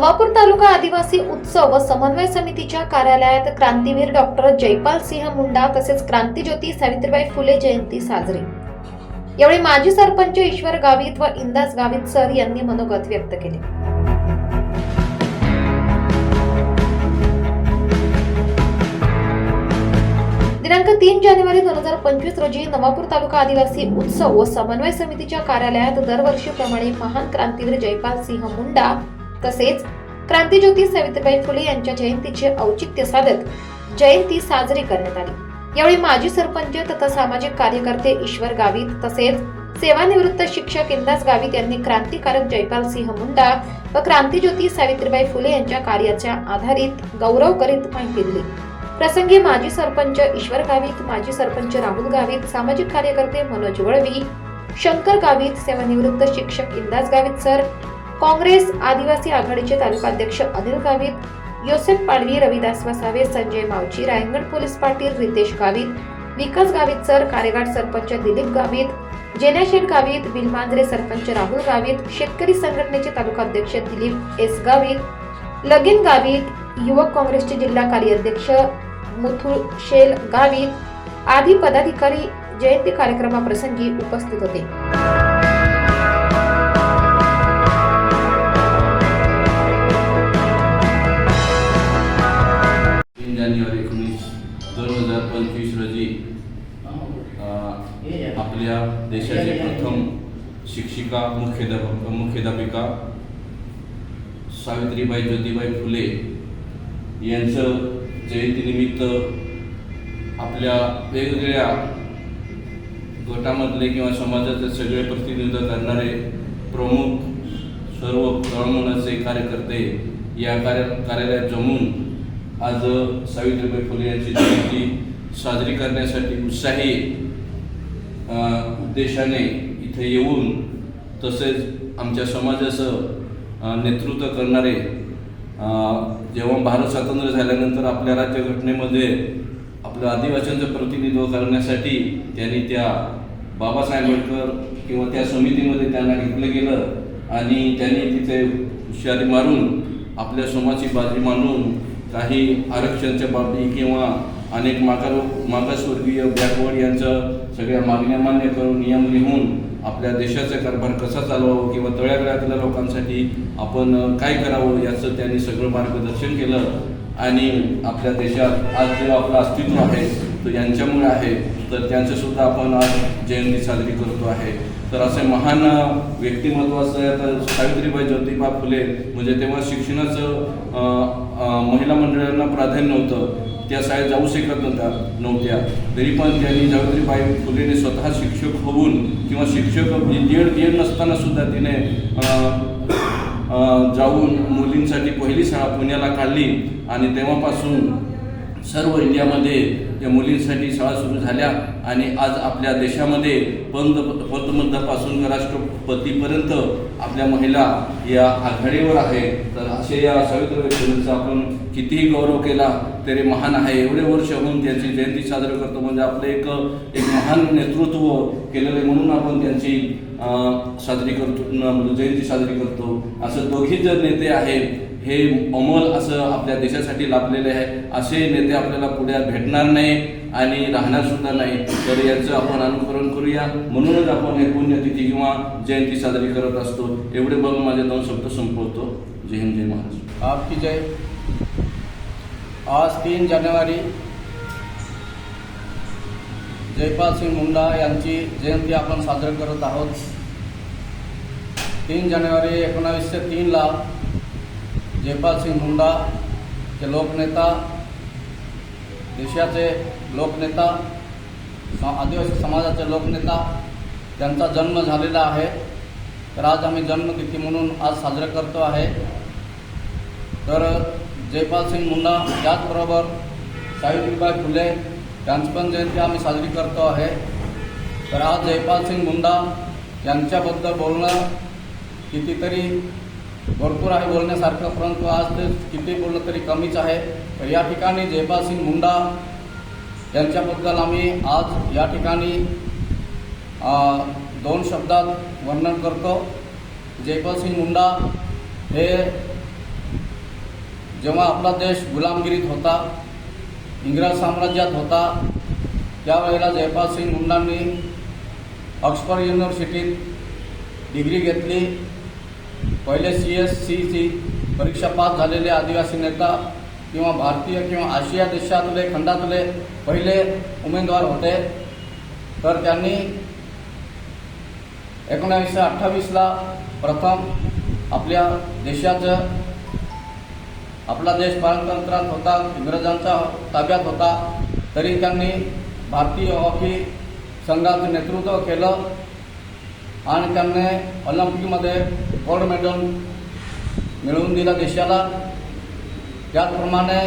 नवापूर तालुका आदिवासी उत्सव व समन्वय समितीच्या कार्यालयात क्रांतीवीर डॉक्टर जयपाल सिंह मुंडा तसेच क्रांतीज्योती सावित्रीबाई फुले जयंती साजरी. यावेळी माजी सरपंच ईश्वर गावित व इंदास गावित सर यांनी मनोगत व्यक्त केले. दिनांक तीन जानेवारी दोन हजार पंचवीस रोजी नवापूर तालुका आदिवासी उत्सव व समन्वय समितीच्या कार्यालयात दरवर्षीप्रमाणे महान क्रांतीवीर जयपाल सिंह मुंडा तसेच क्रांतीज्योती सावित्रीबाई फुले यांच्या जयंतीचे औचित्य साधत जयंती साजरी करण्यात आली. यावेळी माजी सरपंच तथा सामाजिक कार्यकर्ते ईश्वर गावित तसेच सेवानिवृत्त शिक्षक इंदास गावित यांनी क्रांतिकारक जयपाल सिंह मुंडा व क्रांतीज्योती सावित्रीबाई फुले यांच्या कार्याच्या आधारित गौरव करीत माहिती दिली. प्रसंगी माजी सरपंच ईश्वर गावित माजी सरपंच राहुल गावित सामाजिक कार्यकर्ते मनोज वळवी शंकर गावित सेवानिवृत्त शिक्षक इंदास गावित सर काँग्रेस आदिवासी आघाडीचे तालुकाध्यक्ष अनिल गावित योसेफ पाडवी रविदास वसावे संजय मावची रायगड पोलीस पाटील रितेश गावित विकास गावित सर कार्यगाड सरपंच दिलीप गावित जेनाशेठ गावित बिलमांजरे सरपंच राहुल गावित शेतकरी संघटनेचे तालुकाध्यक्ष दिलीप एस गावित लगीन गावित युवक काँग्रेसचे जिल्हा कार्याध्यक्ष मुथुळ शेल गावित आदी पदाधिकारी जयंती कार्यक्रमाप्रसंगी उपस्थित होते. पंचवीस रोजी आपल्या देशाचे प्रथम शिक्षिका मुख्याध्यापक मुख्याध्यापिका सावित्रीबाई ज्योतिबाई फुले यांचं जयंतीनिमित्त आपल्या वेगवेगळ्या गटामधले किंवा समाजाचे सगळे प्रतिनिधित्व करणारे प्रमुख सर्व तळमळाचे कार्यकर्ते या कार्य कार्यालयात जमून आज सावित्रीबाई फुले यांची जयंती साजरी करण्यासाठी उत्साही उद्देशाने इथे येऊन तसेच आमच्या समाजाचं नेतृत्व करणारे जेव्हा भारत स्वातंत्र्य झाल्यानंतर आपल्या राज्यघटनेमध्ये आपलं आदिवासींचं प्रतिनिधित्व करण्यासाठी त्यांनी त्या बाबासाहेब आंबेडकर किंवा त्या समितीमध्ये त्यांना घेतलं गेलं आणि त्यांनी तिथे हुशारी मारून आपल्या समाजाची बाजी मांडून काही आरक्षणच्या बाबतीत किंवा अनेक मागा मागासवर्गीय बॅकवर्ड यांचं सगळ्या मागण्या मान्य करून नियम लिहून आपल्या देशाचा कारभार कसा चालवावं किंवा तळ्यागळ्यातल्या लोकांसाठी आपण काय करावं याचं त्यांनी सगळं मार्गदर्शन केलं. आणि आपल्या देशात आज जो आपलं अस्तित्व आहे तो यांच्यामुळे आहे. तर त्यांचंसुद्धा आपण आज जयंती साजरी करतो आहे. तर असे महान व्यक्तिमत्व असं तर सावित्रीबाई ज्योतिबा फुले म्हणजे तेव्हा शिक्षणाचं महिला मंडळांना प्राधान्य नव्हतं त्या शाळेत जाऊ शकत नव्हत्या नव्हत्या. तरी पण त्यांनी सावित्रीबाई फुलेने स्वतः शिक्षक होऊन किंवा शिक्षक म्हणजे डी एड नसताना सुद्धा तिने जाऊन मुलींसाठी पहिली शाळा पुण्याला काढली. आणि तेव्हापासून सर्व इंडियामध्ये या मुलींसाठी शाळा सुरू झाल्या आणि आज आपल्या देशामध्ये पंत पंतप्रधानापासून राष्ट्रपतीपर्यंत आपल्या महिला या आघाडीवर आहे. तर असे या सावित्रीबाई फुलेंचा आपण कितीही गौरव केला तरी महान आहे. एवढे वर्ष होऊन त्यांची जयंती साजरी करतो म्हणजे आपलं एक एक महान नेतृत्व केलेलं आहे म्हणून आपण त्यांची साजरी करतो म्हणजे जयंती साजरी करतो. असं दोघी जर नेते आहेत हे अमोल असं आपल्या देशासाठी लाभलेले आहे. असे नेते आपल्याला पुढे भेटणार नाही आणि राहणार सुद्धा नाही. तर याचं आपण अनुकरण करूया. म्हणूनच आपण हे पुण्यतिथी किंवा जयंती साजरी करत असतो. एवढे बघून माझे दोन शब्द संपवतो. जय हिंद जय महाराज. आपकी जय. आज तीन जानेवारी जयपाल सिंग मुंडा यांची जयंती आपण साजरी करत आहोत. तीन जानेवारी एकोणावीसशे तीनला जयपाल सिंग मुंडा चे लोकनेता देशाचे लोकनेता स- आदिवासी समाजाचे लोकनेता त्यांचा जन्म झालेला आहे. तर आज आम्ही जन्मतिथी म्हणून आज साजरं करतो आहे. तर जयपाल सिंग मुंडा त्याचबरोबर सावित्रीबाई फुले त्यांची पण जयंती आम्ही साजरी करतो आहे. तर आज जयपाल सिंग मुंडा यांच्याबद्दल बोलणं कितीतरी भरपूर आहे बोलण्यासारखं परंतु आज ते किती बोललं तरी कमीच आहे. तर या ठिकाणी जयपाल सिंग मुंडा यांच्याबद्दल आम्ही आज या ठिकाणी दोन शब्दात वर्णन करतो. जयपाल सिंग मुंडा हे जेव्हा आपला देश गुलामगिरीत होता इंग्रज साम्राज्यात होता त्यावेळेला जयपाल सिंग मुंडांनी ऑक्सफर्ड युनिव्हर्सिटीत डिग्री घेतली. पहिले सी एस सीची परीक्षा पास झालेले आदिवासी नेता किंवा भारतीय किंवा आशिया देशातले खंडातले पहिले उमेदवार होते. तर त्यांनी एकोणावीसशे अठ्ठावीसला प्रथम आपल्या देशाचं आपला देश पारतंत्रात होता इंग्रजांच्या ताब्यात होता. तरी त्यांनी भारतीय हॉकी संघाचं नेतृत्व केलं. आणि त्यांनी ऑलिम्पिकमध्ये गोल्ड मेडल मिळवून दिला देशाला. त्याचप्रमाणे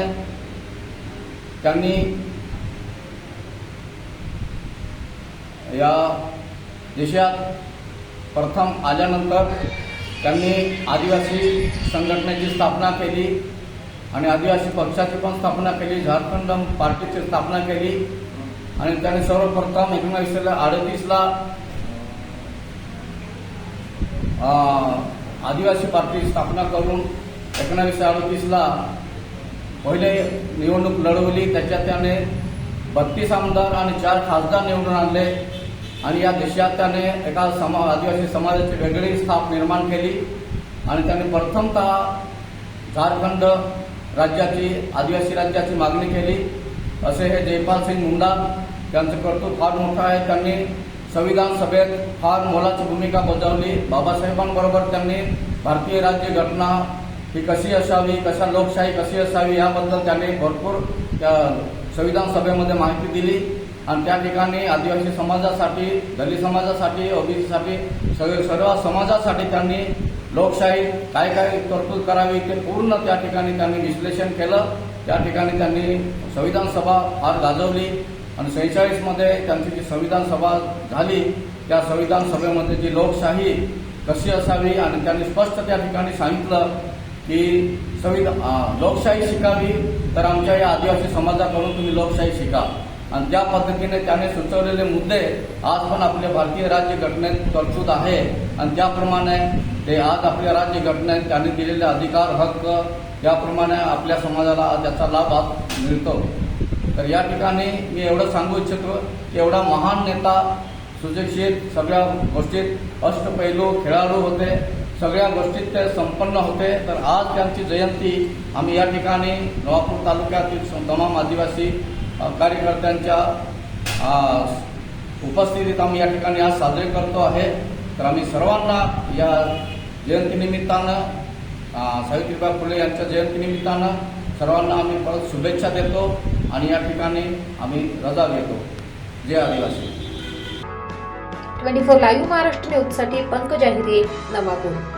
त्यांनी या देशात प्रथम आल्यानंतर त्यांनी आदिवासी संघटनेची स्थापना केली आणि आदिवासी पक्षाची पण स्थापना केली झारखंड पार्टीची स्थापना केली. आणि त्यांनी सर्वप्रथम एकोणीसशे अडतीसला आदिवासी पार्टी स्थापना करून एकोणावीसशे अडतीसला पहिले निवडणूक लढवली. त्याच्यात त्याने बत्तीस आमदार आणि चार खासदार निवडून आणले. आणि या देशात त्याने एका समा आदिवासी समाजाची वेगळी स्थाप निर्माण केली. आणि त्याने प्रथमतः झारखंड राज्याची आदिवासी राज्याची मागणी केली. असे हे जयपाल सिंग मुंडा त्यांचं कर्तृत्व फार मोठं आहे. त्यांनी संविधान सभेत फार मोलाची भूमिका बजावली. बाबासाहेबांबरोबर त्यांनी भारतीय राज्य घटना ही कशी असावी कशा लोकशाही कशी असावी याबद्दल त्यांनी भरपूर त्या संविधान सभेमध्ये माहिती दिली. आणि त्या ठिकाणी आदिवासी समाजासाठी दलित समाजासाठी ओबीसीसाठी सगळे सर्व समाजासाठी त्यांनी लोकशाही काय काय तरतूद करावी ते पूर्ण त्या ठिकाणी त्यांनी विश्लेषण केलं. त्या ठिकाणी त्यांनी संविधान सभा फार गाजवली. आणि सेहेचाळीसमध्ये त्यांची जी संविधान सभा झाली त्या संविधान सभेमध्ये जी लोकशाही कशी असावी आणि त्यांनी स्पष्ट त्या ठिकाणी सांगितलं की संविधान लोकशाही शिकावी तर आमच्या या आदिवासी समाजाकडून तुम्ही लोकशाही शिका. आणि त्या पद्धतीने त्याने सुचवलेले मुद्दे आज पण आपल्या भारतीय राज्य घटनेत तरतूद आहे. आणि त्याप्रमाणे ते आज आपल्या राज्य घटनेत त्यांनी दिलेले अधिकार हक्क त्याप्रमाणे आपल्या समाजाला त्याचा लाभ आज मिळतो. तर या ठिकाणी मी एवढं सांगू इच्छितो की एवढा महान नेता सुशिक्षित सगळ्या गोष्टीत अष्टपैलू खेळाडू होते सगळ्या गोष्टीत ते संपन्न होते. तर आज त्यांची जयंती आम्ही या ठिकाणी नवापूर तालुक्यातील तमाम आदिवासी कार्यकर्त्यांच्या उपस्थितीत आम्ही या ठिकाणी आज साजरे करतो आहे. तर आम्ही सर्वांना या जयंतीनिमित्तानं सावित्रीबाई फुले यांच्या जयंतीनिमित्तानं सर्वांना आम्ही परत शुभेच्छा देतो. आणि या ठिकाणी आम्ही रजा घेतो. जय आदिवासी. ट्वेंटी फोर लाईव्ह महाराष्ट्र न्यूजसाठी पंकज अहिरे नवापूर.